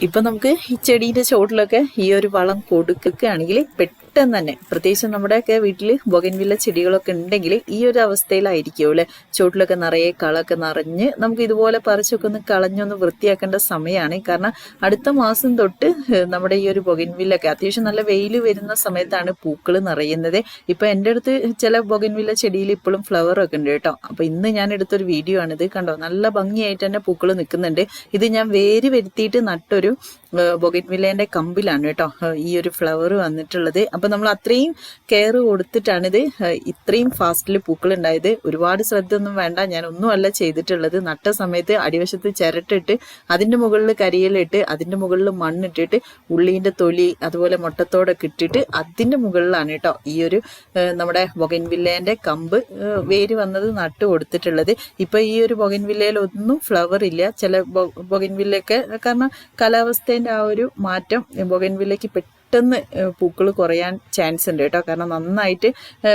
ഇപ്പൊ നമുക്ക് ഈ ചെടീന്റെ ചോട്ടിലൊക്കെ ഈ ഒരു വളം കൊടുക്കുകയാണെങ്കിൽ തന്നെ. പ്രത്യേകിച്ച് നമ്മുടെയൊക്കെ വീട്ടിൽ ബൊഗൻവില്ല ചെടികളൊക്കെ ഉണ്ടെങ്കിൽ ഈ ഒരു അവസ്ഥയിലായിരിക്കും അല്ലെ? ചുവട്ടിലൊക്കെ നിറയെ കളൊക്കെ നിറഞ്ഞ് നമുക്ക് ഇതുപോലെ പറിച്ചൊക്കെ ഒന്ന് കളഞ്ഞൊന്ന് വൃത്തിയാക്കേണ്ട സമയമാണ്. കാരണം അടുത്ത മാസം തൊട്ട് നമ്മുടെ ഈ ഒരു ബൊഗൻവില്ലൊക്കെ അത്യാവശ്യം നല്ല വെയിൽ വരുന്ന സമയത്താണ് പൂക്കൾ നിറയുന്നത്. ഇപ്പൊ എന്റെ അടുത്ത് ചില ബൊഗൻവില്ല ചെടിയിൽ ഇപ്പോഴും ഫ്ലവർ ഒക്കെ ഉണ്ട് കേട്ടോ. അപ്പൊ ഇന്ന് ഞാൻ എടുത്തൊരു വീഡിയോ ആണിത്. കണ്ടോ? നല്ല ഭംഗിയായിട്ട് തന്നെ പൂക്കൾ നിൽക്കുന്നുണ്ട്. ഇത് ഞാൻ വേര് വരുത്തിയിട്ട് നട്ടൊരു ബൊഗൻവില്ലേന്റെ കമ്പിലാണ് കേട്ടോ ഈ ഒരു ഫ്ലവർ വന്നിട്ടുള്ളത്. അപ്പൊ നമ്മൾ അത്രയും കെയർ കൊടുത്തിട്ടാണിത് ഇത് ഇത്രയും ഫാസ്റ്റിൽ പൂക്കൾ ഉണ്ടായത്. ഒരുപാട് ശ്രദ്ധ ഒന്നും വേണ്ട. ഞാൻ ഒന്നുമല്ല ചെയ്തിട്ടുള്ളത്. നട്ട സമയത്ത് അടിവശത്ത് ചിരട്ടിട്ട് അതിന്റെ മുകളിൽ കരിയിലിട്ട് അതിന്റെ മുകളിൽ മണ്ണിട്ടിട്ട് ഉള്ളീന്റെ തൊലി അതുപോലെ മുട്ടത്തോടൊക്കെ ഇട്ടിട്ട് അതിന്റെ മുകളിലാണ് കേട്ടോ ഈ ഒരു നമ്മുടെ ബൊഗൻവില്ലേന്റെ കമ്പ് വേര് വന്നത് നട്ട് കൊടുത്തിട്ടുള്ളത്. ഇപ്പം ഈ ഒരു ബൊഗൻവില്ലയിൽ ഒന്നും ഫ്ലവർ ഇല്ല. ചില ബൊഗൻവില്ലയൊക്കെ കാരണം കാലാവസ്ഥേന്റെ ആ ഒരു മാറ്റം ബൊഗൻവില്ലയ്ക്ക് പെട്ടെന്ന് പൂക്കൾ കുറയാൻ ചാൻസ് ഉണ്ട് കേട്ടോ. കാരണം നന്നായിട്ട്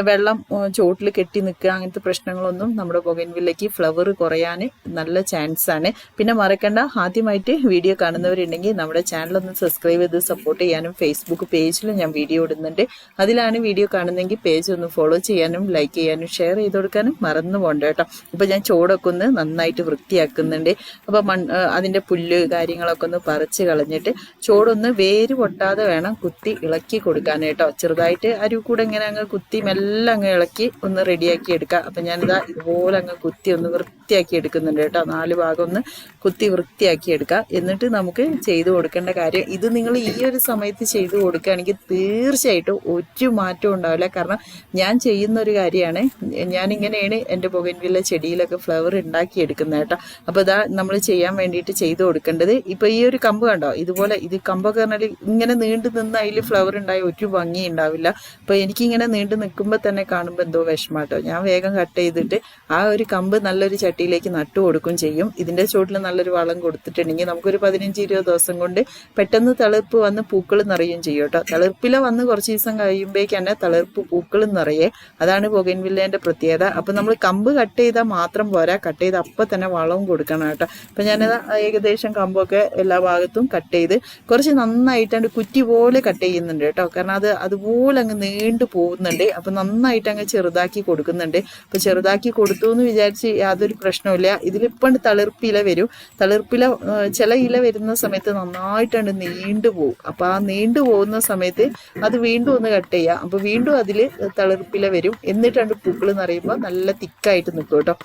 വെള്ളം ചോട്ടിൽ കെട്ടി നിൽക്കുക അങ്ങനത്തെ പ്രശ്നങ്ങളൊന്നും നമ്മുടെ പുകൻവില്ലയ്ക്ക് ഫ്ലവർ കുറയാൻ നല്ല ചാൻസ് ആണ്. പിന്നെ മറക്കണ്ട ആദ്യമായിട്ട് വീഡിയോ കാണുന്നവരുണ്ടെങ്കിൽ നമ്മുടെ ചാനൽ ഒന്ന് സബ്സ്ക്രൈബ് ചെയ്ത് സപ്പോർട്ട് ചെയ്യാനും ഫേസ്ബുക്ക് പേജിൽ ഞാൻ വീഡിയോ ഇടുന്നുണ്ട്. അതിലാണ് വീഡിയോ കാണുന്നെങ്കിൽ പേജ് ഒന്ന് ഫോളോ ചെയ്യാനും ലൈക്ക് ചെയ്യാനും ഷെയർ ചെയ്ത് കൊടുക്കാനും മറന്നു പോകണ്ട കേട്ടോ. ഇപ്പം ഞാൻ ചോടൊക്കെ ഒന്ന് നന്നായിട്ട് വൃത്തിയാക്കുന്നുണ്ട്. അപ്പോൾ മൺ അതിന്റെ പുല്ല് കാര്യങ്ങളൊക്കെ ഒന്ന് പറിച്ച് കളഞ്ഞിട്ട് ചോടൊന്ന് വേര് പൊട്ടാതെ വേണം കുത്തി ഇളക്കി കൊടുക്കാൻ കേട്ടോ. ചെറുതായിട്ട് അരി കൂടെ ഇങ്ങനെ അങ്ങ് കുത്തി മെല്ലെ അങ്ങ് ഇളക്കി ഒന്ന് റെഡിയാക്കി എടുക്കാം. അപ്പൊ ഞാനിതാ ഇതുപോലെ അങ്ങ് കുത്തി ഒന്ന് വൃത്തിയാക്കി എടുക്കുന്നുണ്ട് കേട്ടോ. നാല് ഭാഗം ഒന്ന് കുത്തി വൃത്തിയാക്കി എടുക്കുക എന്നിട്ട് നമുക്ക് ചെയ്തു കൊടുക്കേണ്ട കാര്യം ഇത് നിങ്ങൾ ഈ ഒരു സമയത്ത് ചെയ്തു കൊടുക്കുകയാണെങ്കിൽ തീർച്ചയായിട്ടും ഒരു മാറ്റവും ഉണ്ടാവില്ല. കാരണം ഞാൻ ചെയ്യുന്ന ഒരു കാര്യമാണ് ഞാനിങ്ങനെയാണ് എന്റെ പുകൻവില്ല ചെടിയിലൊക്കെ ഫ്ലവർ ഉണ്ടാക്കി എടുക്കുന്നത് കേട്ടോ. അപ്പോൾ ഇതാ നമ്മൾ ചെയ്യാൻ വേണ്ടിയിട്ട് ചെയ്തു കൊടുക്കേണ്ടത്. ഇപ്പോൾ ഈ ഒരു കമ്പ് കണ്ടോ? ഇതുപോലെ ഇത് കമ്പൊക്കെ പറഞ്ഞാൽ ഇങ്ങനെ നീണ്ടു അതിൽ ഫ്ലവർ ഉണ്ടായി ഒരു ഭംഗി ഉണ്ടാവില്ല. അപ്പോൾ എനിക്കിങ്ങനെ നീണ്ടു നിൽക്കുമ്പോൾ തന്നെ കാണുമ്പോൾ എന്തോ വിഷമാട്ടോ. ഞാൻ വേഗം കട്ട് ചെയ്തിട്ട് ആ ഒരു കമ്പ് നല്ലൊരു ചട്ടിയിലേക്ക് നട്ടു കൊടുക്കും ചെയ്യും. ഇതിന്റെ ചുവട്ടിൽ നല്ലൊരു വളം കൊടുത്തിട്ടുണ്ടെങ്കിൽ നമുക്കൊരു പതിനഞ്ച് ഇരുപത് ദിവസം കൊണ്ട് പെട്ടെന്ന് തളിർപ്പ് വന്ന് പൂക്കൾ നിറയും ചെയ്യും കേട്ടോ. തളിർപ്പില വന്ന് കുറച്ച് ദിവസം കഴിയുമ്പോഴേക്ക് തന്നെ തളിർപ്പ് പൂക്കൾ നിറയെ. അതാണ് പുകൻവില്ലേന്റെ പ്രത്യേകത. അപ്പോൾ നമ്മൾ കമ്പ് കട്ട് ചെയ്താൽ മാത്രം പോരാ. കട്ട് ചെയ്ത് അപ്പം തന്നെ വളവും കൊടുക്കണം കേട്ടോ. അപ്പം ഞാനത് ഏകദേശം കമ്പൊക്കെ എല്ലാ ഭാഗത്തും കട്ട് ചെയ്ത് കുറച്ച് നന്നായിട്ടാണ്ട് കുറ്റി പോലെ കട്ട് ചെയ്യുന്നുണ്ട് കേട്ടോ. കാരണം അത് അതുപോലെ അങ്ങ് നീണ്ടു പോകുന്നുണ്ട്. അപ്പം നന്നായിട്ട് അങ്ങ് ചെറുതാക്കി കൊടുക്കുന്നുണ്ട്. അപ്പം ചെറുതാക്കി കൊടുത്തു എന്ന് വിചാരിച്ച് യാതൊരു പ്രശ്നവുമില്ല. ഇതിലിപ്പം തളിർപ്പില വരും. തളിർപ്പില ചില ഇല വരുന്ന സമയത്ത് നന്നായിട്ടാണ് നീണ്ടു പോകും. അപ്പം ആ നീണ്ടു പോകുന്ന സമയത്ത് അത് വീണ്ടും ഒന്ന് കട്ട് ചെയ്യുക അപ്പം വീണ്ടും അതിൽ തളിർപ്പില വരും. എന്നിട്ടാണ് പൂക്കൾ നിറയുമ്പോൾ നല്ല തിക്കായിട്ട് നിൽക്കും കേട്ടോ.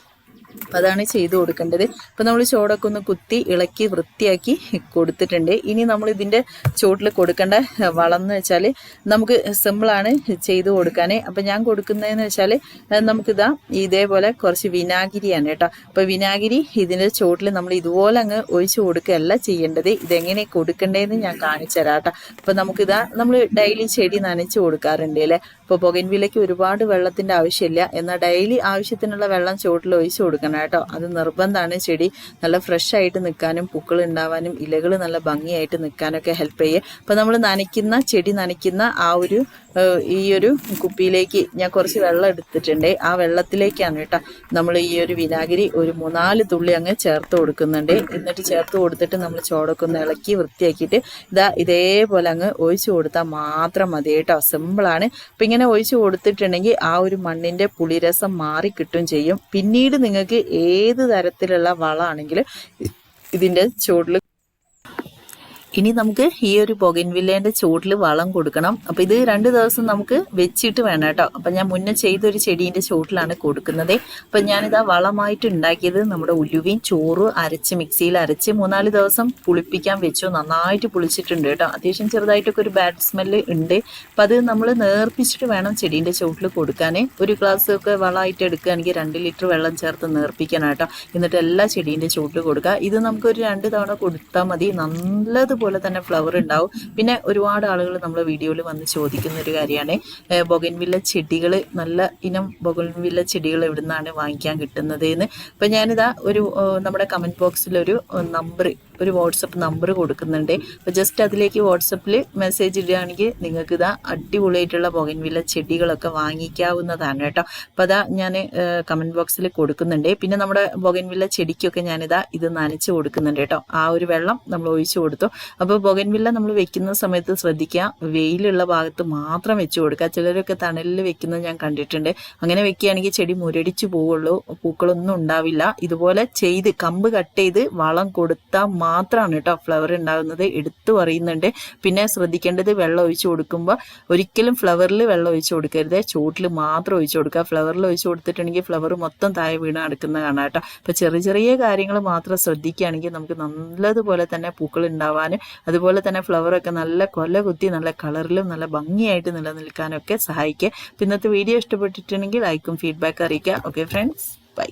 അപ്പം അതാണ് ചെയ്തു കൊടുക്കേണ്ടത്. ഇപ്പം നമ്മൾ ചോടൊക്കെ ഒന്ന് കുത്തി ഇളക്കി വൃത്തിയാക്കി കൊടുത്തിട്ടുണ്ട്. ഇനി നമ്മൾ ഇതിന്റെ ചോട്ടിൽ കൊടുക്കേണ്ട വളം എന്ന് വെച്ചാൽ നമുക്ക് സിമ്പിളാണ് ചെയ്തു കൊടുക്കാൻ അപ്പം ഞാൻ കൊടുക്കുന്നതെന്ന് വെച്ചാൽ നമുക്കിതാ ഇതേപോലെ കുറച്ച് വിനാഗിരിയാണ് കേട്ടോ. അപ്പോൾ വിനാഗിരി ഇതിന്റെ ചോട്ടിൽ നമ്മൾ ഇതുപോലെ അങ്ങ് ഒഴിച്ചു കൊടുക്കുകയല്ല ചെയ്യേണ്ടത്. ഇതെങ്ങനെ കൊടുക്കേണ്ടതെന്ന് ഞാൻ കാണിച്ചു തരാം കേട്ടോ. അപ്പോൾ നമുക്കിതാ നമ്മൾ ഡെയിലി ചെടി നനച്ചു കൊടുക്കാറുണ്ട് അല്ലേ? അപ്പോൾ പുകൻവിലയ്ക്ക് ഒരുപാട് വെള്ളത്തിന്റെ ആവശ്യമില്ല. എന്നാൽ ഡെയിലി ആവശ്യത്തിനുള്ള വെള്ളം ചുവട്ടിൽ ഒഴിച്ചു കൊടുക്കണം. കേട്ടോ. അത് നിർബന്ധമാണ് ചെടി. നല്ല ഫ്രഷ് ആയിട്ട് നിൽക്കാനും പൂക്കൾ ഉണ്ടാവാനും ഇലകൾ നല്ല ഭംഗിയായിട്ട് നിൽക്കാനൊക്കെ ഹെൽപ്പ് ചെയ്യുക അപ്പോൾ നമ്മൾ നനയ്ക്കുന്ന ചെടി നനയ്ക്കുന്ന ആ ഒരു ഈ ഒരു കുപ്പിയിലേക്ക് ഞാൻ കുറച്ച് വെള്ളം എടുത്തിട്ടുണ്ട്. ആ വെള്ളത്തിലേക്കാണ് കേട്ടോ നമ്മൾ ഈ ഒരു വിനാഗിരി ഒരു മൂന്നാൽ തുള്ളി അങ്ങ് ചേർത്ത് കൊടുക്കുന്നുണ്ട്. എന്നിട്ട് ചേർത്ത് കൊടുത്തിട്ട് നമ്മൾ ചോടൊക്കെ ഒന്ന് ഇളക്കി വൃത്തിയാക്കിയിട്ട് ഇതാ ഇതേപോലെ അങ്ങ് ഒഴിച്ചു കൊടുത്താൽ മാത്രം മതി കേട്ടോ. സിമ്പിളാണ് അപ്പം ഇങ്ങനെ ഒഴിച്ചു കൊടുത്തിട്ടുണ്ടെങ്കിൽ ആ ഒരു മണ്ണിന്റെ പുളിരസം മാറി കിട്ടും ചെയ്യും. പിന്നീട് നിങ്ങൾക്ക് ഏത് തരത്തിലുള്ള വളമാണെങ്കിലും ഇതിന്റെ ചുവട്ടിൽ ഇനി നമുക്ക് ഈ ഒരു പുകൻവില്ലേന്റെ ചുവട്ടിൽ വളം കൊടുക്കണം. അപ്പം ഇത് രണ്ട് ദിവസം നമുക്ക് വെച്ചിട്ട് വേണം കേട്ടോ. അപ്പം ഞാൻ മുന്നേ ചെയ്തൊരു ചെടീന്റെ ചുവട്ടിലാണ് കൊടുക്കുന്നത്. അപ്പം ഞാനിതാ വളമായിട്ട് ഉണ്ടാക്കിയത് നമ്മുടെ ഉലുവയും ചോറ് അരച്ച് മിക്സിയിൽ അരച്ച് മൂന്നാൽ ദിവസം പുളിപ്പിക്കാൻ വെച്ചു. നന്നായിട്ട് പുളിച്ചിട്ടുണ്ട് കേട്ടോ. അത്യാവശ്യം ചെറുതായിട്ടൊക്കെ ഒരു ബാഡ് സ്മെല്ല് ഉണ്ട്. അപ്പം അത് നമ്മൾ നേർപ്പിച്ചിട്ട് വേണം ചെടീന്റെ ചുവട്ടിൽ കൊടുക്കാൻ ഒരു ഗ്ലാസ് ഒക്കെ വളമായിട്ട് എടുക്കുകയാണെങ്കിൽ രണ്ട് ലിറ്റർ വെള്ളം ചേർത്ത് നേർപ്പിക്കണം കേട്ടോ. എന്നിട്ട് എല്ലാ ചെടീന്റെ ചുവട്ടിൽ കൊടുക്കുക. ഇത് നമുക്കൊരു രണ്ട് തവണ കൊടുത്താൽ മതി. നല്ലതുപോലെ തന്നെ ഫ്ലവർ ഉണ്ടാവും. പിന്നെ ഒരുപാട് ആളുകൾ നമ്മൾ വീഡിയോയിൽ വന്ന് ചോദിക്കുന്ന ഒരു കാര്യമാണ്. ബൊഗൻവില്ല ചെടികൾ നല്ല ഇനം ബൊഗൻവില്ല ചെടികൾ എവിടുന്നാണ് വാങ്ങിക്കാൻ കിട്ടുന്നത് എന്ന് അപ്പം ഞാനിതാ ഒരു നമ്മുടെ കമന്റ് ബോക്സിലൊരു നമ്പർ ഒരു വാട്സപ്പ് നമ്പർ കൊടുക്കുന്നുണ്ട്. അപ്പോൾ ജസ്റ്റ് അതിലേക്ക് വാട്സപ്പിൽ മെസ്സേജ് ഇടുകയാണെങ്കിൽ നിങ്ങൾക്ക് ഇതാ അടിപൊളിയായിട്ടുള്ള ബൊഗൻവില്ല ചെടികളൊക്കെ വാങ്ങിക്കാവുന്നതാണ് കേട്ടോ. അപ്പോൾ അതാ ഞാൻ കമന്റ് ബോക്സിൽ കൊടുക്കുന്നുണ്ട്. പിന്നെ നമ്മുടെ ബൊഗൻവില്ല ചെടിക്കൊക്കെ ഞാനിതാ ഇത് നനച്ച് കൊടുക്കുന്നുണ്ട് കേട്ടോ. ആ ഒരു വെള്ളം നമ്മൾ ഒഴിച്ചു കൊടുത്തു. അപ്പോൾ ബൊഗൻവില്ല നമ്മൾ വെക്കുന്ന സമയത്ത് ശ്രദ്ധിക്കുക. വെയിലുള്ള ഭാഗത്ത് മാത്രം വെച്ച് കൊടുക്കുക. ചിലരൊക്കെ തണലിൽ വെക്കുന്നത് ഞാൻ കണ്ടിട്ടുണ്ട്. അങ്ങനെ വെക്കുകയാണെങ്കിൽ ചെടി മുരടിച്ചു പോവുള്ളൂ. പൂക്കളൊന്നും ഉണ്ടാവില്ല. ഇതുപോലെ ചെയ്ത് കമ്പ് കട്ട് ചെയ്ത് വളം കൊടുത്താൽ മാത്രമാണ് കേട്ടോ ഫ്ലവർ ഉണ്ടാകുന്നത്. എടുത്തു പറയുന്നുണ്ട്. പിന്നെ ശ്രദ്ധിക്കേണ്ടത് വെള്ളം ഒഴിച്ചു കൊടുക്കുമ്പോൾ ഒരിക്കലും ഫ്ലവറിൽ വെള്ളം ഒഴിച്ചു കൊടുക്കരുത്. ചൂട്ടിൽ മാത്രം ഒഴിച്ചു കൊടുക്കുക. ഫ്ലവറിൽ ഒഴിച്ചു കൊടുത്തിട്ടുണ്ടെങ്കിൽ ഫ്ലവർ മൊത്തം താഴെ വീണ് നടക്കുന്ന കാണാം കേട്ടോ. അപ്പോൾ ചെറിയ ചെറിയ കാര്യങ്ങൾ മാത്രം ശ്രദ്ധിക്കുകയാണെങ്കിൽ നമുക്ക് നല്ലതുപോലെ തന്നെ പൂക്കൾ ഉണ്ടാവാനും അതുപോലെ തന്നെ ഫ്ലവറൊക്കെ നല്ല കൊല കുത്തി നല്ല കളറിലും നല്ല ഭംഗിയായിട്ട് നിലനിൽക്കാനൊക്കെ സഹായിക്കുക ഇന്നത്തെ വീഡിയോ ഇഷ്ടപ്പെട്ടിട്ടുണ്ടെങ്കിൽ ലൈക്കും ഫീഡ്ബാക്ക് അറിയിക്കുക. Okay friends bye